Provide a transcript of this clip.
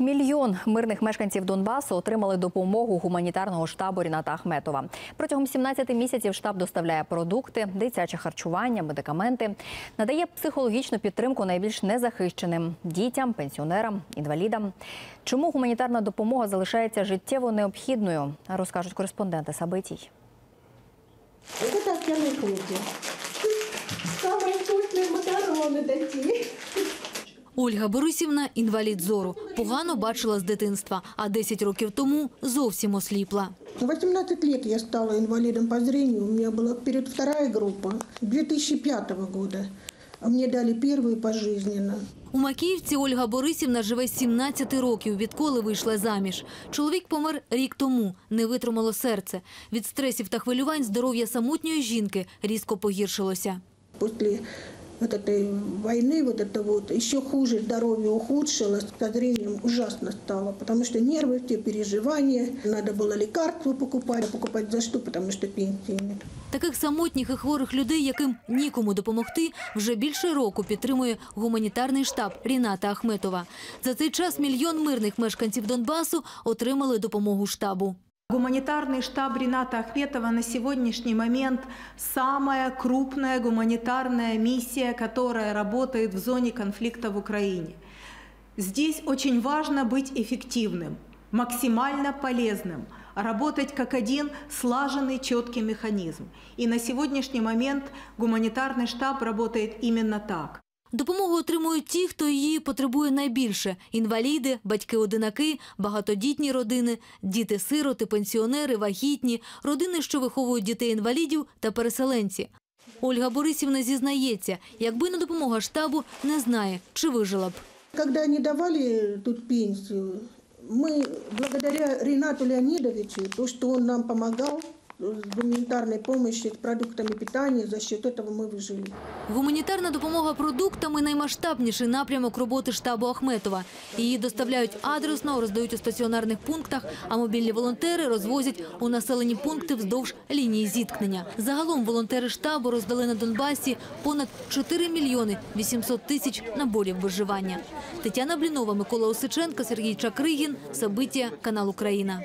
Мільйон мирних мешканців Донбасу отримали допомогу гуманітарного штабу Ріната Ахметова. Протягом 17 місяців штаб доставляє продукти, дитяче харчування, медикаменти, надає психологічну підтримку найбільш незахищеним дітям, пенсіонерам, інвалідам. Чому гуманітарна допомога залишається життєво необхідною, розкажуть кореспонденти Сабитій. Вот это овсяные хлопья. Самые вкусные макароны такие. Ольга Борисівна – інвалід зору. Погано бачила з дитинства, а 10 років тому зовсім осліпла. 18 лет я стала инвалидом по зрению. У меня была перед вторая группа 2005 года. А мне дали первую пожизненно. У Макіївці Ольга Борисівна живе 17 років, відколи вийшла заміж. Чоловік помер рік тому, не витримало серце. Від стресів та хвилювань здоров'я самотньої жінки різко погіршилося. После вот этой войны, вот это вот, еще хуже здоровье ухудшилось, со зрением ужасно стало, потому что нервы, все переживания, надо было лекарства покупать, а покупать за что, потому что пенсии нет. Таких самотніх і хворих людей, яким нікому допомогти, вже більше року підтримує гуманітарний штаб Ріната Ахметова. За цей час мільйон мирних мешканців Донбасу отримали допомогу штабу. Гуманитарный штаб Рената Ахметова на сегодняшний момент самая крупная гуманитарная миссия, которая работает в зоне конфликта в Украине. Здесь очень важно быть эффективным, максимально полезным, работать как один слаженный, четкий механизм. И на сегодняшний момент гуманитарный штаб работает именно так. Допомогу отримують ті, хто її потребує найбільше: інваліди, батьки-одинаки, багатодітні родини, діти-сироти, пенсіонери, вагітні, родини, що виховують дітей-інвалідів та переселенці. Ольга Борисівна зізнається, якби не допомога штабу, не знає, чи вижила б. Когда они давали тут пенсию, мы благодаря Ренату Леонидовичу, то, что он нам помогал с гуманитарной помощью, с продуктами питания, за счет этого мы выжили. Гуманітарна допомога продуктами – наймасштабніший напрямок роботи штабу Ахметова. Її доставляють адресно, роздають у стаціонарних пунктах, а мобільні волонтери розвозять у населені пункти вздовж лінії зіткнення. Загалом волонтери штабу роздали на Донбасі понад 4 мільйони 800 тисяч наборів виживання. Тетяна Блінова, Микола Осиченко, Сергій Чакригін, Сабиття, канал Україна.